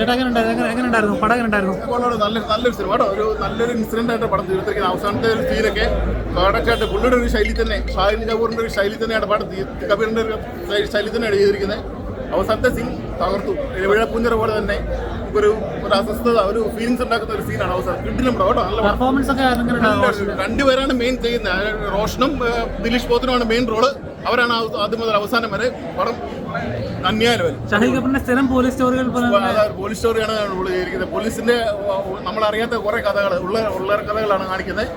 ചേട്ടാ എങ്ങനെ ഉണ്ടായിരുന്നു? എങ്ങനെ ഉണ്ടായിരുന്നു? പടം എങ്ങനെ ഉണ്ടായിരുന്നു? നല്ല നല്ലൊരു സിനിമ കേട്ടോ. ഒരു നല്ലൊരു ഇൻസിഡന്റ് ആയിട്ട് പടം തീർത്തിരിക്കുന്ന അവസാനത്തെ ഒരു സീനൊക്കെ കറക്റ്റായിട്ട് പുള്ളിയുടെ ഒരു ശൈലി തന്നെ ഷാഹിൻ കപൂറിന്റെ ഒരു ശൈലി തന്നെയാണ് പടം കബീറിന്റെ ഒരു ശൈലി തന്നെയാണ് ചെയ്തിരിക്കുന്നത്. അവസാനത്തെ സീൻ തകർത്തു. വിഴപ്പുഞ്ചിറ പോലെ തന്നെ ഒരു ഒരു അസ്വസ്ഥത ഒരു ഫീലിങ്സ് ഉണ്ടാക്കുന്ന ഒരു സീനാണ് അവസാനം. കിട്ടിലും കേട്ടോ. നല്ല പെർഫോമൻസ് ഒക്കെ രണ്ടുപേരാണ് മെയിൻ ചെയ്യുന്നത്. റോഷനും ദിലീഷ് പോത്തിനുമാണ് മെയിൻ റോൾ അവരാണ് ആദ്യം മുതൽ അവസാനം വരെ പടം സ്ഥിരം പോലീസ് സ്റ്റോറികൾ പോലെ പോലീസ് സ്റ്റോറിയാണ് ചെയ്തിരിക്കുന്നത് പോലീസിന്റെ നമ്മൾ അറിയാത്ത കുറെ കഥകൾ ഉള്ള ഉള്ള കഥകളാണ് കാണിക്കുന്നത്.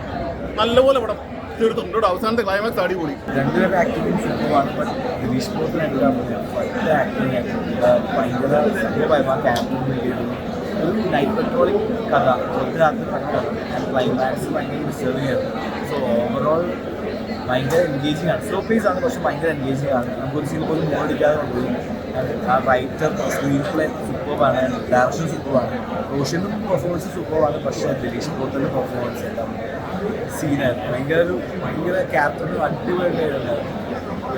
നല്ലപോലെ ഇവിടെ തീർത്തുണ്ട് അവസാനത്തെ ക്ലൈമാക്സ് അടിപൊളി. രണ്ടുപേരുടെ ആക്ടിങ് ബട്ട് ദിലീഷ് ഭയങ്കര ആക്ടിങ് ഭയങ്കര സംഭവമായി ആ ക്യാമ്പ് ഒരു നൈറ്റ് പെട്രോളിംഗ് കഥ ഒരു രാത്രി കഥ ക്ലൈമാക്സ് ഭയങ്കര ഡിസ്റ്റർബിംഗ് ആയിരുന്നു സോ ഓവറോൾ ഭയങ്കര എൻഗേജിങ് ആണ്. സ്ലോ പേസ് ആണ് പക്ഷെ ഭയങ്കര എൻഗേജിങ് ആണ്. നമുക്കൊരു സീൻ പോലും മോടിക്കാതെ കൊണ്ടുപോയി ആ റൈറ്റർ സ്ക്രീൻ പ്ലേ സൂപ്പറാണ് ഡയറക്ഷൻ സൂപ്പറാണ് റോഷനും പെർഫോമൻസ് സൂപ്പറാണ് പക്ഷേ ദിലീഷ് പോത്തന്റെ പെർഫോമൻസ് എല്ലാം സീനായിരുന്നു ഭയങ്കര ഒരു ഭയങ്കര ക്യാപ്റ്റനും അടിപൊളിയായിട്ടുണ്ടായിരുന്നു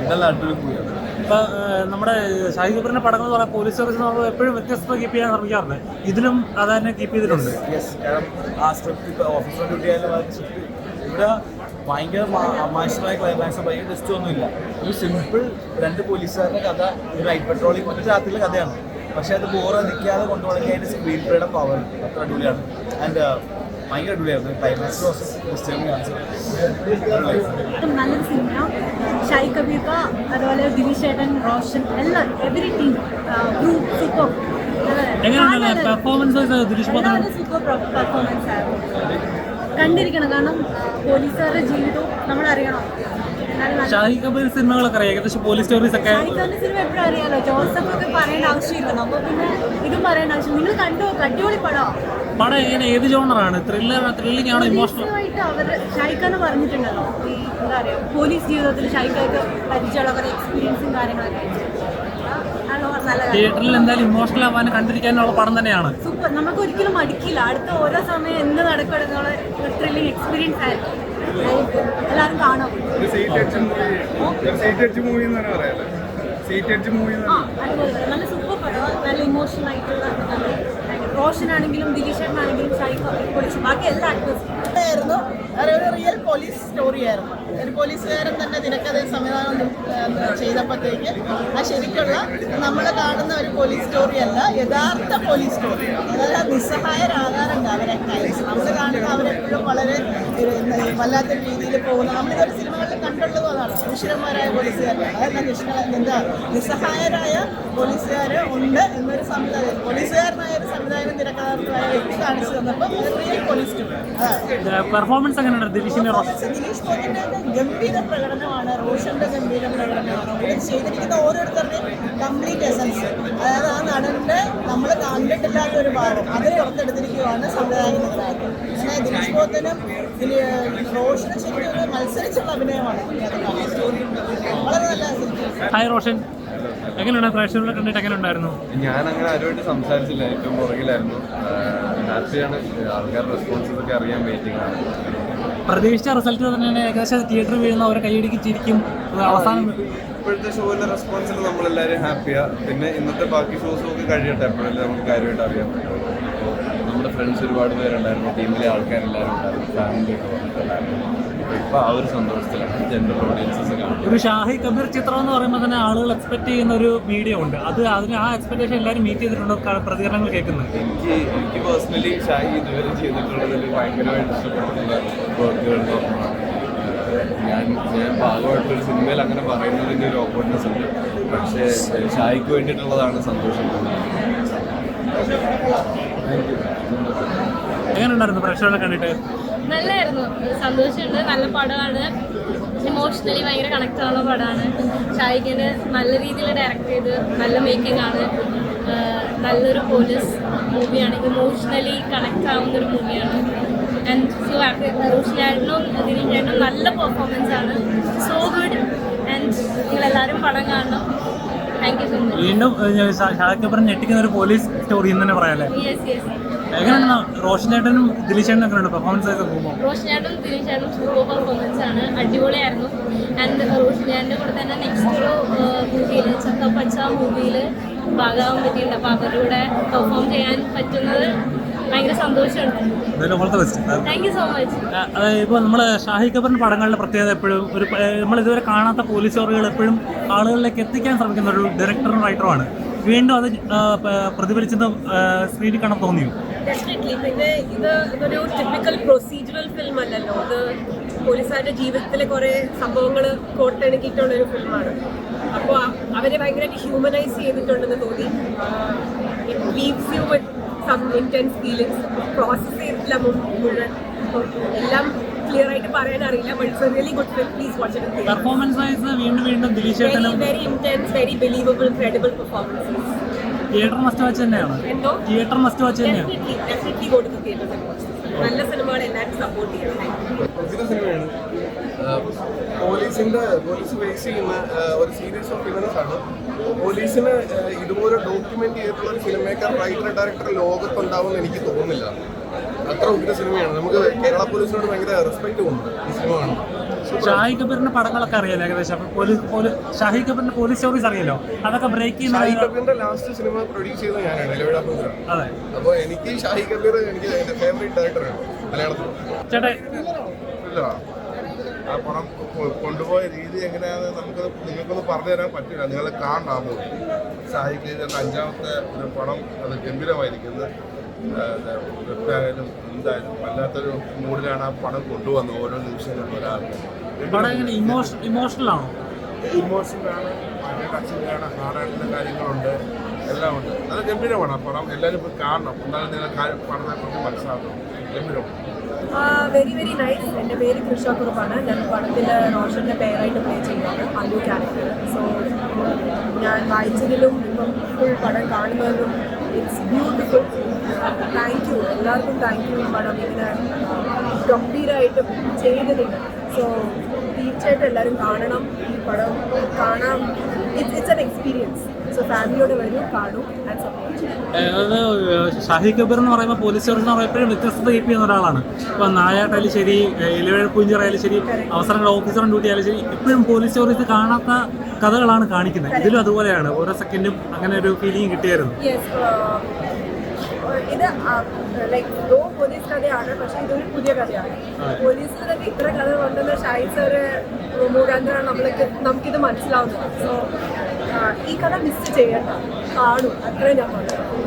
എന്തെല്ലാം അടിപൊളി പോയി ഇപ്പൊ നമ്മുടെ ഷാഹി കപൂറിന്റെ പടങ്ങൾ എന്ന് പറയാൻ പോലീസ് സർവീസ് നമ്മൾ എപ്പോഴും വ്യത്യസ്തത കീപ്പ് ചെയ്യാൻ ശ്രമിക്കാറുണ്ട്. ഇതിലും അത് തന്നെ കീപ്പ് ചെയ്തിട്ടുണ്ട്. യെസ് കാരണം ആ സ്ക്രിപ്റ്റ് ഇപ്പോൾ ഓഫീസർ ഡ്യൂട്ടി ആയാലും ഇവിടെ ഭയങ്കര അമാനുഷമായ ക്ലൈമാക്സ് ഭയങ്കര ടെസ്റ്റ് ഒന്നുമില്ല ഒരു സിമ്പിൾ രണ്ട് പോലീസുകാരുടെ കഥ ഒരു ലൈറ്റ് പെട്രോളിംഗ് ഒറ്റ രാത്രിയിലെ കഥയാണ്. പക്ഷേ അത് ബോറടിക്കാതെ കൊണ്ടുപോകണമെങ്കിൽ അതിന്റെ സ്ക്രീൻ പ്ലേയുടെ പവർ അത്ര അടിപൊളിയാണ്. ആൻഡ് ഭയങ്കര അടിപൊളിയായിരുന്നു. ക്ലൈമാക്സ് പ്രോസസ് ഡിസ്റ്റർബിംഗ് ആണ്. ഷായി കബീബ അതുപോലെ ദിലീഷ് ഏട്ടൻ റോഷൻ എല്ലാം every team group super performance super performance ആയിരുന്നു. കണ്ടിരിക്കണം. കാരണം പോലീസുകാരുടെ ജീവിതവും നമ്മൾ അറിയണം. ഷാഹിദ് കപൂർ സിനിമകളൊക്കെ അറിയാം. ഏകദേശം പോലീസ് സ്റ്റോറീസ് ഒക്കെ സിനിമ എപ്പോഴും അറിയാലോ? ജോസഫ് ഒക്കെ പറയേണ്ട ആവശ്യമില്ല അപ്പൊ പിന്നെ ഇതും പറയേണ്ട ആവശ്യം നിങ്ങൾ കണ്ടു? അടിപൊളി പടം. പടം എങ്ങനെ? ഏത് ജോണറാണ് ത്രില്ലർ ത്രില്ലിംഗ് ആണോ ഇമോഷണൽ ആയിട്ട് അവർ ഷൈഖാന്ന് പറഞ്ഞിട്ടുണ്ടല്ലോ. ഈ എന്താ പറയാ? പോലീസ് ജീവിതത്തിൽ ഷായിഖാക്ക് പരിചയമുള്ള കുറെ എക്സ്പീരിയൻസും കാര്യങ്ങളൊക്കെ. തിയേറ്ററിൽ എന്തായാലും ഇമോഷണൽ ആവാൻ കണ്ടിരിക്കാനുള്ള പടം തന്നെയാണ്. സൂപ്പർ നമുക്ക് ഒരിക്കലും മടിക്കില്ല. അടുത്ത ഓരോ സമയം എന്ത് നടക്കണം എന്നുള്ള ത്രില്ലിംഗ് എക്സ്പീരിയൻസ് ആയിരിക്കും. എല്ലാവരും കാണും. നല്ല സൂപ്പർ പടം. നല്ല ഇമോഷണൽ ആയിട്ടുള്ള റോഷൻ ആണെങ്കിലും ദിലീഷ് ആണെങ്കിലും ഷായിഖ് പൊളിച്ചു. ബാക്കി എല്ലാ ആക്ടേഴ്സും ഒരു റിയൽ പോലീസ് സ്റ്റോറി ആയിരുന്നു. ഒരു പോലീസുകാരൻ തന്നെ തിരക്കഥ സംവിധാനം ചെയ്തപ്പോഴത്തേക്ക് ആ ശരിക്കുള്ള നമ്മൾ കാണുന്ന ഒരു പോലീസ് സ്റ്റോറി അല്ല യഥാർത്ഥ പോലീസ് സ്റ്റോറി. അതായത് നിസ്സഹായരാകാറുണ്ട് അവരെ നമ്മൾ കാണുന്ന അവരെപ്പോഴും വളരെ വല്ലാത്ത രീതിയിൽ പോകുന്ന നമ്മളിതൊരു സിനിമകളിൽ കണ്ടുള്ളതും അതാണ്. പോലീസുകാരെ പോലീസുകാരാണ് അതെല്ലാം നിഷ്കള എന്താ നിസ്സഹായരായ പോലീസുകാർ ഉണ്ട് എന്നൊരു സംവിധായകൻ. പോലീസുകാരനായ ഒരു സംവിധായകൻ തിരക്കഥാർത്ഥമായ വ്യക്തി കാണിച്ചു തന്നപ്പോൾ റിയൽ പോലീസ് പെർഫോമൻസ് എങ്ങനെയാണ് ദിലീഷ് പോറ്റിന്റെ ഗംഭീര പ്രകടനമാണ്. റോഷന്റെ ഗംഭീര പ്രകടനമാണ്. ഇവിടെ ചെയ്തിരിക്കുന്ന ഓരോരുത്തരുടെയും കംപ്ലീറ്റ് എസൻസ് അതായത് ആ നടന്റെ നമ്മൾ കണ്ടിട്ടില്ലാത്ത ഒരു ഭാഗം. അതിൽ പുറത്തെടുത്തിരിക്കുകയാണ് സംവിധായകൻ. ദിലീഷ് പോത്തനും റോഷനും ശരിക്കും മത്സരിച്ചുള്ള അഭിനയമാണ്. ഹായ് റോഷൻ. എങ്ങനെയുണ്ട്? പ്രേക്ഷകരെ കണ്ടിട്ട് എങ്ങനെ ഉണ്ടായിരുന്നു? ഞാൻ അങ്ങനെ ആരുമായിട്ട് സംസാരിച്ചില്ല. ഏറ്റവും പുറകിലായിരുന്നു. ഹാപ്പിയാണ് ആൾക്കാരുടെ റെസ്പോൺസസ് ഒക്കെ അറിയാൻ വെയിറ്റിംഗ് ആണ്. പ്രതീക്ഷിച്ച റിസൾട്ട് തന്നെയാണ് ഏകദേശം തിയേറ്ററിൽ വീഴുന്ന അവരെ കൈയടിക്ക് ചിരിക്കും അവസാനം ഇപ്പോഴത്തെ ഷോയിലെ റെസ്പോൺസിൽ നമ്മളെല്ലാവരും ഹാപ്പിയാണ് പിന്നെ ഇന്നത്തെ ബാക്കി ഷോസും ഒക്കെ കഴിയട്ടെ. എപ്പോഴല്ലേ നമുക്ക് കാര്യമായിട്ട് അറിയാൻ പറ്റും നമ്മുടെ ഫ്രണ്ട്സ് ഒരുപാട് പേരുണ്ടായിരുന്നു. ടീമിലെ ആൾക്കാരെല്ലാവരും ഉണ്ടായിരുന്നു. ഫാമിലി ഒക്കെ വന്നിട്ടുണ്ടായിരുന്നു. ഇപ്പൊ ആ ഒരു സന്തോഷത്തിലാണ് ജനറൽ ഓഡിയൻസസ് കാണുന്നത്. ഒരു ഷാഹി കബീർ ചിത്രം എന്ന് പറയുമ്പോൾ തന്നെ ആളുകൾ എക്സ്പെക്ട് ചെയ്യുന്ന ഒരു മീഡിയ ഉണ്ട്. അത് അതിന് ആ എക്സ്പെക്ടേഷൻ എല്ലാവരും മീറ്റ് ചെയ്തിട്ടുണ്ടോ? പ്രതികരണങ്ങൾ കേൾക്കുന്നത് എനിക്ക് എനിക്ക് പേഴ്സണലി ഷാഹി ഇതുവരെ ചെയ്തിട്ടുള്ളതിൽ ഭയങ്കരമായിട്ട് ഇഷ്ടപ്പെട്ടിട്ടുള്ള പറഞ്ഞാൽ ഞാൻ ഞാൻ ഭാഗമായിട്ടൊരു സിനിമയിൽ അങ്ങനെ പറയുന്നതിന്റെ ഒരു ഓപ്പർട്ട്നെസ് ഉണ്ട് പക്ഷേ ഷായിക്ക് വേണ്ടിയിട്ടുള്ളതാണ് സന്തോഷം. എങ്ങനെ ഉണ്ടായിരുന്നു പ്രേക്ഷകരെ കണ്ടിട്ട്? നല്ലായിരുന്നു. സന്തോഷമുണ്ട്. നല്ല പടമാണ്. ഇമോഷണലി ഭയങ്കര കണക്ട് ആവുന്ന പടമാണ്. ഷായിഖിന് നല്ല രീതിയിൽ ഡയറക്ട് ചെയ്ത് നല്ല മേക്കിംഗ് ആണ്. നല്ലൊരു പോലീസ് മൂവിയാണ് ഇമോഷണലി കണക്ട് ആവുന്ന ഒരു മൂവിയാണ് ആൻഡ് സോ ഹാപ്പി റോഷിനായിട്ടും ദിനീഷായിട്ടും നല്ല പെർഫോമൻസ് ആണ്. സോ ഗുഡ് ആൻഡ് നിങ്ങളെല്ലാവരും പടം കാണണം. വീണ്ടും ഏഹ്, ഷാ- ഷാഹി ഞെട്ടിക്കുന്ന ഒരു പോലീസ് സ്റ്റോറി എന്ന് തന്നെ പറയാല്ലേ? എങ്ങനെയാണ് റോഷൻ ചേട്ടനും ദിലീഷ് ചേട്ടനും ഒക്കെ പെർഫോമൻസ് ഒക്കെ പോകുമ്പോൾ റോഷനായിട്ടും ദിനേശായിട്ടും സൂപ്പർ പെർഫോമൻസ് ആണ്. അടിപൊളിയായിരുന്നു. ആൻഡ് റോഷനാന്റെ കൂടെ തന്നെ നെക്സ്റ്റ് ഒരു മൂവിയിൽ ചക്കപ്പച്ച മൂവിയിൽ ഭാഗമാകാൻ പറ്റിയിട്ടുണ്ട്. അപ്പോൾ അവരുടെ പെർഫോം ചെയ്യാൻ പറ്റുന്നത് ഭയങ്കര സന്തോഷമുണ്ട് എന്തായാലും വളരെ best thank you so much അതായത് ഇപ്പോൾ നമ്മൾ ഷാഹി കബറിന്റെ പടങ്ങളുടെ പ്രത്യേകത എപ്പോഴും ഒരു നമ്മൾ ഇതുവരെ കാണാത്ത പോലീസ് സ്റ്റോറികൾ എപ്പോഴും ആളുകളിലേക്ക് എത്തിക്കാൻ ശ്രമിക്കുന്ന ഒരു ഡയറക്ടറും റൈറ്ററും ആണ്. വീണ്ടും അത് പ്രതിഫലിച്ചത് സ്ക്രീനിൽ കാണാൻ തോന്നിയോ? ഡെഫിനറ്റ്ലി പിന്നെ ഇത് ഇതൊരു ടിപ്പിക്കൽ പ്രൊസീജറൽ ഫിലിം അല്ലല്ലോ. ഇത് പോലീസുകാരുടെ ജീവിതത്തിലെ കുറേ സംഭവങ്ങൾ കോട്ടിണക്കിയിട്ടുള്ള ഒരു ഫിലിമാണ് അപ്പോൾ അവരെ ഭയങ്കരമായിട്ട് ഹ്യൂമനൈസ് ചെയ്തിട്ടുണ്ടെന്ന് തോന്നി. It leaves you with some intense feelings process ചെയ്തിട്ടില്ല മുഴുവൻ. എല്ലാം ക്ലിയർ ആയിട്ട് പറയാൻ അറിയില്ല but it's really good film please watch it performance wise വീണ്ടും വീണ്ടും ദിലീഷ് വെരി ചേട്ടനും very intense very believable credible performances theatre must watch തന്നെയാണ്. എന്തോ? തിയേറ്റർ മസ്റ്റ് വാച്ച് തന്നെയാണ്. ഡെഫിനറ്റ്ലി കൊടുത്ത് തിയേറ്ററിൽ വാച്ച് നല്ല സിനിമകൾ എല്ലാവരും സപ്പോർട്ട് ചെയ്യണം. സിനിമയാണ്. പോലീസിന്റെ പോലീസ് ബേസ് ചെയ്യുന്ന ഒരു സീരീസ് ഓഫ് ഇവന്റ്സ് ആണ്. പോലീസിന് ഇതുപോലെ ഡോക്യുമെന്റ് ചെയ്തിട്ടുള്ള ഒരു ഫിലിം മേക്കർ റൈറ്റർ ഡയറക്ടർ ലോകത്ത് ഉണ്ടാവുമെന്ന് എനിക്ക് തോന്നുന്നില്ല. അത്ര ഉഗ്ര സിനിമയാണ് നമുക്ക് കേരള പോലീസിനോട് ഭയങ്കര റെസ്പെക്ട് ഉണ്ട് ഈ സിനിമ ഷാഹി കബീറിന്റെ പടങ്ങളൊക്കെ അറിയാലോ ഏകദേശം? ഷാഹി കബീറിന്റെ പോലീസ് സ്റ്റോറീസ് അറിയാലോ? അതൊക്കെ ബ്രേക്ക് ഷാഹി ചെയ്യുന്ന കബീറിന്റെ ലാസ്റ്റ് സിനിമ പ്രൊഡ്യൂസ് ചെയ്തത് ഞാനാണ് അതെ. അപ്പോൾ എനിക്ക് ഷാഹി കബീർ എനിക്ക് ഫേവറേറ്റ് ഡയറക്ടറാണ് മലയാളത്തിൽ ചേട്ടാ ആ പണം കൊണ്ടുപോയ രീതി എങ്ങനെയാണെന്ന് നമുക്ക് നിങ്ങൾക്കൊന്ന് പറഞ്ഞു തരാൻ പറ്റില്ല. നിങ്ങൾ കാണാമോ സാഹിക്ക് ഇതിന്റെ അഞ്ചാമത്തെ ഒരു പണം അത് ഗംഭീരമായിരിക്കുന്നത് വെട്ടായാലും എന്തായാലും വല്ലാത്തൊരു മൂഡിലാണ് ആ പണം കൊണ്ടുവന്നത് ഓരോ നിമിഷങ്ങളിലും ഇമോഷൻ ഇമോഷണൽ ആണോ ഇമോഷണൽ ആണ് ടച്ചിങ്ങാണ് ഹാർഡായിട്ടുള്ള കാര്യങ്ങളുണ്ട് എല്ലാം ഉണ്ട്. അത് ഗംഭീരമാണ് ആ പടം. എല്ലാവരും പോയി കാണണം. എന്നാലും നിങ്ങൾ കാര്യം പടത്തെ കുറിച്ച് മനസ്സിലാക്കണം. ഗംഭീരമാണ്. വെരി വെരി നൈസ് എന്റെ പേര് കൃഷ കുറുപ്പാണ് ഞാൻ പടത്തിൽ റോഷന്റെ പേരായിട്ട് പ്ലേ ചെയ്യുകയാണ് അല്ലു ക്യാരക്ടർ സോ ഞാൻ വായിച്ചതിലും ഇപ്പം ഫുൾ പടം കാണുന്നതിലും ഇറ്റ്സ് ബ്യൂട്ടിഫുൾ താങ്ക് യു എല്ലാവർക്കും താങ്ക് യു പടം ഇങ്ങനെ ഗംഭീരമായിട്ട് ചെയ്തതിന് സോ തീർച്ചയായിട്ടും എല്ലാവരും കാണണം. ഈ പടം കാണാം. It's it's an experience so ഫാമിലിയോട് വരൂ കാണൂ ആൻഡ് സപ്പോർട്ട് അതായത് ഷാഹി കബീർ എന്ന് പറയുമ്പോൾ പോലീസ് സ്റ്റോറീസ് എന്ന് പറയുമ്പോൾ എപ്പോഴും വ്യത്യസ്തത കീപ്പ് ചെയ്യുന്ന ഒരാളാണ്. ഇപ്പൊ നായാട്ടായാലും ശരി ഇലവേഴ പുഞ്ചറായാലും ശരി അവസരങ്ങൾ ഓഫീസർ ഡ്യൂട്ടി ആയാലും ശരി ഇപ്പോഴും പോലീസ് സ്റ്റോറീസ് കാണാത്ത കഥകളാണ് കാണിക്കുന്നത്. ഇതിലും അതുപോലെയാണ്. ഓരോ സെക്കൻഡും അങ്ങനെ ഒരു ഫീലിംഗ് കിട്ടിയായിരുന്നു. യെസ് ഇത് ലൈക്ക് ലോ പോലീസ് കഥയാണ് പക്ഷെ ഇതൊരു പുതിയ കഥയാണ്. തന്നെ ഇത്ര കഥ കൊണ്ടുവന്ന ഷായി സാറ് മുഖാന്തരമാണ് നമ്മൾക്ക് നമുക്കിത് മനസ്സിലാവുന്നത് സോ ഈ കഥ മിസ് ചെയ്യണ്ട കാണും അത്രയും ഞാൻ പറഞ്ഞു.